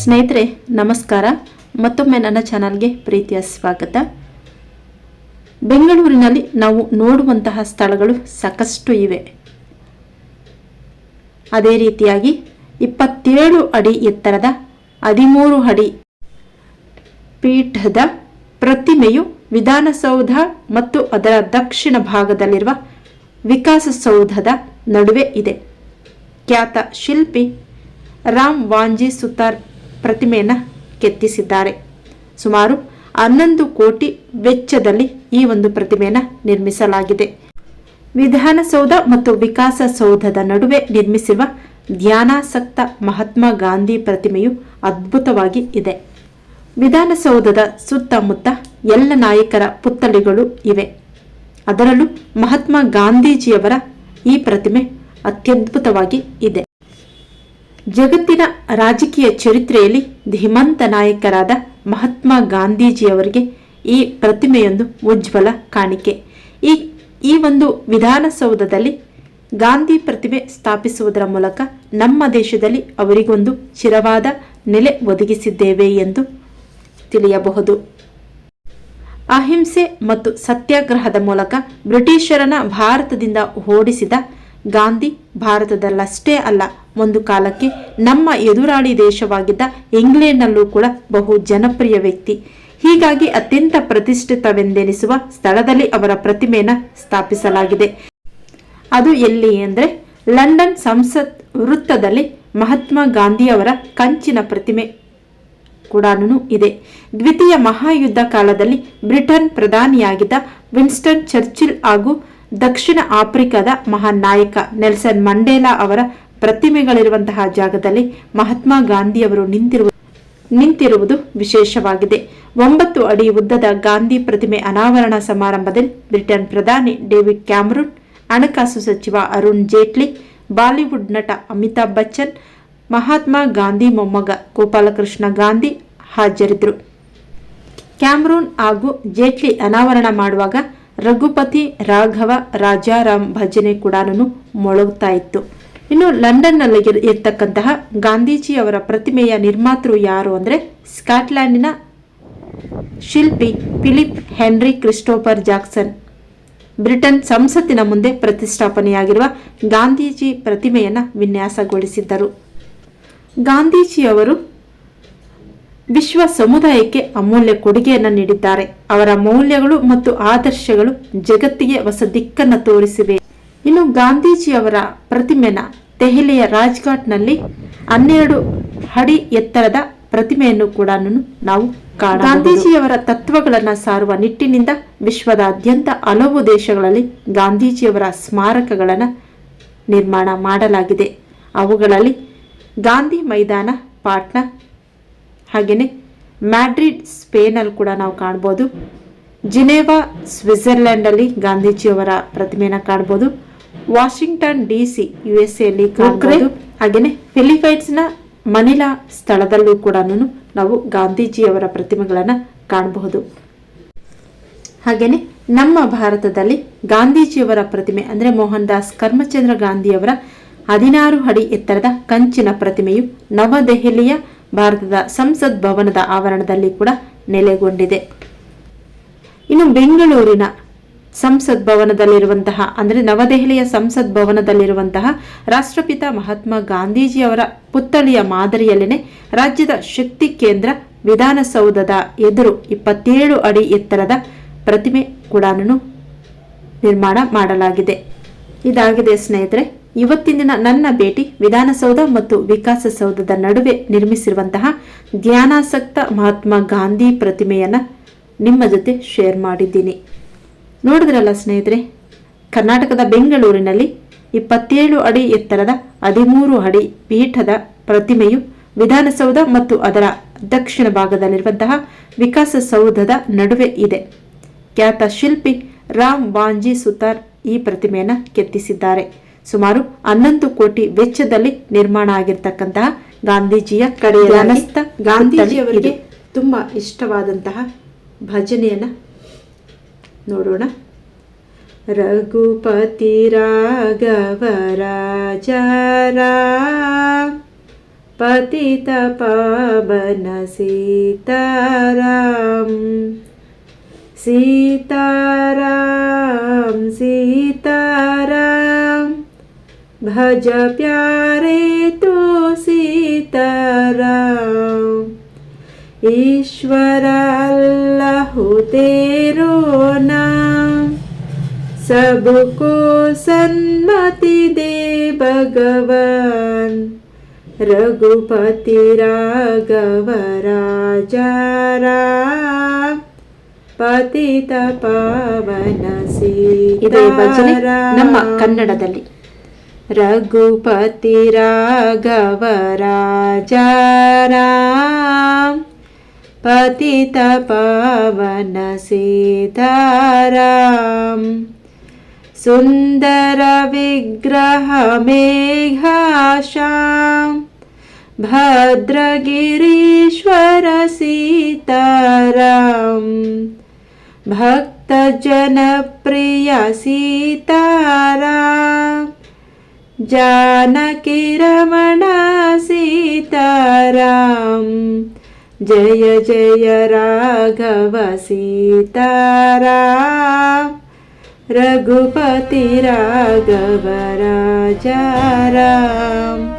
ಸ್ನೇಹಿತರೆ, ನಮಸ್ಕಾರ. ಮತ್ತೊಮ್ಮೆ ನನ್ನ ಚಾನಲ್ಗೆ ಪ್ರೀತಿಯ ಸ್ವಾಗತ. ಬೆಂಗಳೂರಿನಲ್ಲಿ ನಾವು ನೋಡುವಂತಹ ಸ್ಥಳಗಳು ಸಾಕಷ್ಟು ಇವೆ. ಅದೇ ರೀತಿಯಾಗಿ ಇಪ್ಪತ್ತೇಳು ಅಡಿ ಎತ್ತರದ ಹದಿಮೂರು ಅಡಿ ಪೀಠದ ಪ್ರತಿಮೆಯು ವಿಧಾನಸೌಧ ಮತ್ತು ಅದರ ದಕ್ಷಿಣ ಭಾಗದಲ್ಲಿರುವ ವಿಕಾಸಸೌಧದ ನಡುವೆ ಇದೆ. ಖ್ಯಾತ ಶಿಲ್ಪಿ ರಾಮ್ ವಾಂಜಿ ಸುತಾರ್ ಪ್ರತಿಮೆಯನ್ನು ಕೆತ್ತಿಸಿದ್ದಾರೆ. ಸುಮಾರು ಹನ್ನೊಂದು ಕೋಟಿ ವೆಚ್ಚದಲ್ಲಿ ಈ ಒಂದು ಪ್ರತಿಮೆಯನ್ನು ನಿರ್ಮಿಸಲಾಗಿದೆ. ವಿಧಾನಸೌಧ ಮತ್ತು ವಿಕಾಸಸೌಧದ ನಡುವೆ ನಿರ್ಮಿಸಿರುವ ಧ್ಯಾನಾಸಕ್ತ ಮಹಾತ್ಮ ಗಾಂಧಿ ಪ್ರತಿಮೆಯು ಅದ್ಭುತವಾಗಿ ಇದೆ. ವಿಧಾನಸೌಧದ ಸುತ್ತಮುತ್ತ ಎಲ್ಲ ನಾಯಕರ ಪುತ್ಥಳಿಗಳು ಇವೆ. ಅದರಲ್ಲೂ ಮಹಾತ್ಮ ಗಾಂಧೀಜಿಯವರ ಈ ಪ್ರತಿಮೆ ಅತ್ಯದ್ಭುತವಾಗಿ ಇದೆ. ಜಗತ್ತಿನ ರಾಜಕೀಯ ಚರಿತ್ರೆಯಲ್ಲಿ ಧೀಮಂತ ನಾಯಕರಾದ ಮಹಾತ್ಮ ಗಾಂಧೀಜಿಯವರಿಗೆ ಈ ಪ್ರತಿಮೆಯೊಂದು ಉಜ್ವಲ ಕಾಣಿಕೆ. ಈ ಈ ಒಂದು ವಿಧಾನಸೌಧದಲ್ಲಿ ಗಾಂಧಿ ಪ್ರತಿಮೆ ಸ್ಥಾಪಿಸುವುದರ ಮೂಲಕ ನಮ್ಮ ದೇಶದಲ್ಲಿ ಅವರಿಗೊಂದು ಚಿರವಾದ ನೆಲೆ ಒದಗಿಸಿದ್ದೇವೆ ಎಂದು ತಿಳಿಯಬಹುದು. ಅಹಿಂಸೆ ಮತ್ತು ಸತ್ಯಾಗ್ರಹದ ಮೂಲಕ ಬ್ರಿಟಿಷರನ್ನ ಭಾರತದಿಂದ ಓಡಿಸಿದ ಗಾಂಧಿ ಭಾರತದಲ್ಲಷ್ಟೇ ಅಲ್ಲ, ಒಂದು ಕಾಲಕ್ಕೆ ನಮ್ಮ ಎದುರಾಳಿ ದೇಶವಾಗಿದ್ದ ಇಂಗ್ಲೆಂಡ್ನಲ್ಲೂ ಕೂಡ ಬಹು ಜನಪ್ರಿಯ ವ್ಯಕ್ತಿ. ಹೀಗಾಗಿ ಅತ್ಯಂತ ಪ್ರತಿಷ್ಠಿತವೆಂದೆನಿಸುವ ಸ್ಥಳದಲ್ಲಿ ಅವರ ಪ್ರತಿಮೆಯನ್ನು ಸ್ಥಾಪಿಸಲಾಗಿದೆ. ಅದು ಎಲ್ಲಿ ಅಂದರೆ ಲಂಡನ್ ಸಂಸತ್ ವೃತ್ತದಲ್ಲಿ ಮಹಾತ್ಮ ಗಾಂಧಿಯವರ ಕಂಚಿನ ಪ್ರತಿಮೆ ಕೂಡ ಇದೆ. ದ್ವಿತೀಯ ಮಹಾಯುದ್ಧ ಕಾಲದಲ್ಲಿ ಬ್ರಿಟನ್ ಪ್ರಧಾನಿಯಾಗಿದ್ದ ವಿನ್ಸ್ಟನ್ ಚರ್ಚಿಲ್ ಹಾಗೂ ದಕ್ಷಿಣ ಆಫ್ರಿಕಾದ ಮಹಾನ್ ನಾಯಕ ನೆಲ್ಸನ್ ಮಂಡೇಲಾ ಅವರ ಪ್ರತಿಮೆಗಳಿರುವಂತಹ ಜಾಗದಲ್ಲಿ ಮಹಾತ್ಮ ಗಾಂಧಿಯವರು ನಿಂತಿರುವ ನಿಂತಿರುವುದು ವಿಶೇಷವಾಗಿದೆ. ಒಂಬತ್ತು ಅಡಿ ಉದ್ದದ ಗಾಂಧಿ ಪ್ರತಿಮೆ ಅನಾವರಣ ಸಮಾರಂಭದಲ್ಲಿ ಬ್ರಿಟನ್ ಪ್ರಧಾನಿ ಡೇವಿಡ್ ಕ್ಯಾಮರೂನ್, ಹಣಕಾಸು ಸಚಿವ ಅರುಣ್ ಜೇಟ್ಲಿ, ಬಾಲಿವುಡ್ ನಟ ಅಮಿತಾಬ್ ಬಚ್ಚನ್, ಮಹಾತ್ಮ ಗಾಂಧಿ ಮೊಮ್ಮಗ ಗೋಪಾಲಕೃಷ್ಣ ಗಾಂಧಿ ಹಾಜರಿದ್ದರು. ಕ್ಯಾಮ್ರೂನ್ ಹಾಗೂ ಜೇಟ್ಲಿ ಅನಾವರಣ ಮಾಡುವಾಗ ರಘುಪತಿ, ರಾಘವ ರಾಜಾರಾಮ್ ಭಜನೆ ಕೂಡ ಮೊಳಗ್ತಾ ಇತ್ತು. ಇನ್ನು ಲಂಡನ್ನಲ್ಲಿ ಇರ್ತಕ್ಕಂತಹ ಗಾಂಧೀಜಿಯವರ ಪ್ರತಿಮೆಯ ನಿರ್ಮಾತೃ ಯಾರು ಅಂದರೆ ಸ್ಕಾಟ್ಲ್ಯಾಂಡಿನ ಶಿಲ್ಪಿ Philip Henry Christopher Jackson. Britain ಸಂಸತ್ತಿನ ಮುಂದೆ ಪ್ರತಿಷ್ಠಾಪನೆಯಾಗಿರುವ ಗಾಂಧೀಜಿ ಪ್ರತಿಮೆಯನ್ನು ವಿನ್ಯಾಸಗೊಳಿಸಿದ್ದರು. ಗಾಂಧೀಜಿಯವರು ವಿಶ್ವ ಸಮುದಾಯಕ್ಕೆ ಅಮೂಲ್ಯ ಕೊಡುಗೆಯನ್ನು ನೀಡಿದ್ದಾರೆ. ಅವರ ಮೌಲ್ಯಗಳು ಮತ್ತು ಆದರ್ಶಗಳು ಜಗತ್ತಿಗೆ ಹೊಸ ದಿಕ್ಕನ್ನು ತೋರಿಸಿವೆ. ಇನ್ನು ಗಾಂಧೀಜಿಯವರ ಪ್ರತಿಮೆನ ದೆಹಲಿಯ ರಾಜ್ಘಾಟ್ನಲ್ಲಿ ಹನ್ನೆರಡು ಅಡಿ ಎತ್ತರದ ಪ್ರತಿಮೆಯನ್ನು ಕೂಡ ನಾವು ಕಾಣ ಗಾಂಧೀಜಿಯವರ ತತ್ವಗಳನ್ನು ಸಾರುವ ನಿಟ್ಟಿನಿಂದ ವಿಶ್ವದಾದ್ಯಂತ ಹಲವು ದೇಶಗಳಲ್ಲಿ ಗಾಂಧೀಜಿಯವರ ಸ್ಮಾರಕಗಳನ್ನು ನಿರ್ಮಾಣ ಮಾಡಲಾಗಿದೆ. ಅವುಗಳಲ್ಲಿ ಗಾಂಧಿ ಮೈದಾನ, ಪಾಟ್ನಾ ಹಾಗೆಯೇ ಮ್ಯಾಡ್ರಿಡ್ ಸ್ಪೇನಲ್ಲಿ ಕೂಡ ನಾವು ಕಾಣ್ಬೋದು. ಜಿನೇವಾ ಸ್ವಿಟ್ಜರ್ಲೆಂಡಲ್ಲಿ ಗಾಂಧೀಜಿಯವರ ಪ್ರತಿಮೆಯನ್ನು ಕಾಣ್ಬೋದು. Washington D C U S ಎಲ್ಲಿ ಕಾಣ್ಬೋದು. ಹಾಗೆಯೇ ಫಿಲಿಪೈನ್ಸ್ನ ಮನಿಲಾ ಸ್ಥಳದಲ್ಲೂ ಕೂಡ ನಾವು ಗಾಂಧೀಜಿಯವರ ಪ್ರತಿಮೆಗಳನ್ನು ಕಾಣಬಹುದು ಹಾಗೆಯೇ ನಮ್ಮ ಭಾರತದಲ್ಲಿ ಗಾಂಧೀಜಿಯವರ ಪ್ರತಿಮೆ ಅಂದರೆ ಮೋಹನ್ ದಾಸ್ ಕರ್ಮಚಂದ್ರ ಗಾಂಧಿಯವರ ಹದಿನಾರು ಅಡಿ ಎತ್ತರದ ಕಂಚಿನ ಪ್ರತಿಮೆಯು ನವದೆಹಲಿಯ ಭಾರತದ ಸಂಸತ್ ಭವನದ ಆವರಣದಲ್ಲಿ ಕೂಡ ನೆಲೆಗೊಂಡಿದೆ. ಇನ್ನು ಬೆಂಗಳೂರಿನ ಸಂಸತ್ ಭವನದಲ್ಲಿರುವಂತಹ, ಅಂದರೆ ನವದೆಹಲಿಯ ಸಂಸತ್ ಭವನದಲ್ಲಿರುವಂತಹ ರಾಷ್ಟ್ರಪಿತ ಮಹಾತ್ಮ ಗಾಂಧೀಜಿಯವರ ಪುತ್ಥಳಿಯ ಮಾದರಿಯಲ್ಲೇನೆ ರಾಜ್ಯದ ಶಕ್ತಿ ಕೇಂದ್ರ ವಿಧಾನಸೌಧದ ಎದುರು ಇಪ್ಪತ್ತೇಳು ಅಡಿ ಎತ್ತರದ ಪ್ರತಿಮೆ ಕೂಡ ನಿರ್ಮಾಣ ಮಾಡಲಾಗಿದೆ. ಇದಾಗಿದೆ ಸ್ನೇಹಿತರೆ. ಇವತ್ತಿನ ದಿನ ನನ್ನ ಭೇಟಿ ವಿಧಾನಸೌಧ ಮತ್ತು ವಿಕಾಸಸೌಧದ ನಡುವೆ ನಿರ್ಮಿಸಿರುವಂತಹ ಧ್ಯಾನಾಸಕ್ತ ಮಹಾತ್ಮ ಗಾಂಧಿ ಪ್ರತಿಮೆಯನ್ನು ನಿಮ್ಮ ಜೊತೆ ಶೇರ್ ಮಾಡಿದ್ದೀನಿ. ನೋಡಿದ್ರಲ್ಲ ಸ್ನೇಹಿತರೆ, ಕರ್ನಾಟಕದ ಬೆಂಗಳೂರಿನಲ್ಲಿ ಇಪ್ಪತ್ತೇಳು ಅಡಿ ಎತ್ತರದ ಹದಿಮೂರು ಅಡಿ ಪೀಠದ ಪ್ರತಿಮೆಯು ವಿಧಾನಸೌಧ ಮತ್ತು ಅದರ ದಕ್ಷಿಣ ಭಾಗದಲ್ಲಿರುವಂತಹ ವಿಕಾಸಸೌಧದ ನಡುವೆ ಇದೆ. ಖ್ಯಾತ ಶಿಲ್ಪಿ ರಾಮ್ ಬಾಂಜಿ ಸುತಾರ್ ಈ ಪ್ರತಿಮೆಯನ್ನು ಕೆತ್ತಿಸಿದ್ದಾರೆ. ಸುಮಾರು ಹನ್ನೊಂದು ಕೋಟಿ ವೆಚ್ಚದಲ್ಲಿ ನಿರ್ಮಾಣ ಆಗಿರ್ತಕ್ಕಂತಹ ಗಾಂಧೀಜಿಯ ಕಡೆಯ ಗಾಂಧೀಜಿಯವರಿಗೆ ತುಂಬಾ ಇಷ್ಟವಾದಂತಹ ಭಜನೆಯನ್ನ ನೋಡೋಣ. ರಘುಪತಿ ರಾಘವರಾಜ ಪತಿತ ಪಾವನ ಸೀತಾರಾಮ್ ಸೀತಾರಾಮ್ ಸೀತಾ भज प्यारे तो सीताराम ईश्वर अल्लाह तेरो नाम सबको सन्मति दे भगवान रघुपति राघव राजा राम ಪತಿತ ಪಾವನ ಇದೇ ಭಜನೆ ನಮ್ಮ ಸೀತಾರಾಮ ಕನ್ನಡದಲ್ಲಿ ರಘುಪತಿ ರಾಘವ ರಾಜಾರಾಮ್ ಪತಿತ ಪಾವನ ಸೀತಾರಾಮ್ ಸುಂದರ ವಿಗ್ರಹ ಮೇಘಾಶಾಂ ಭದ್ರಗಿರೀಶ್ವರ ಸೀತಾರಾಮ್ ಭಕ್ತ ಜನಪ್ರಿಯ ಸೀತಾರಾಮ್ जानकी रमण सीताराम। जय जय राघव सीताराम। रघुपति राघव राजा राम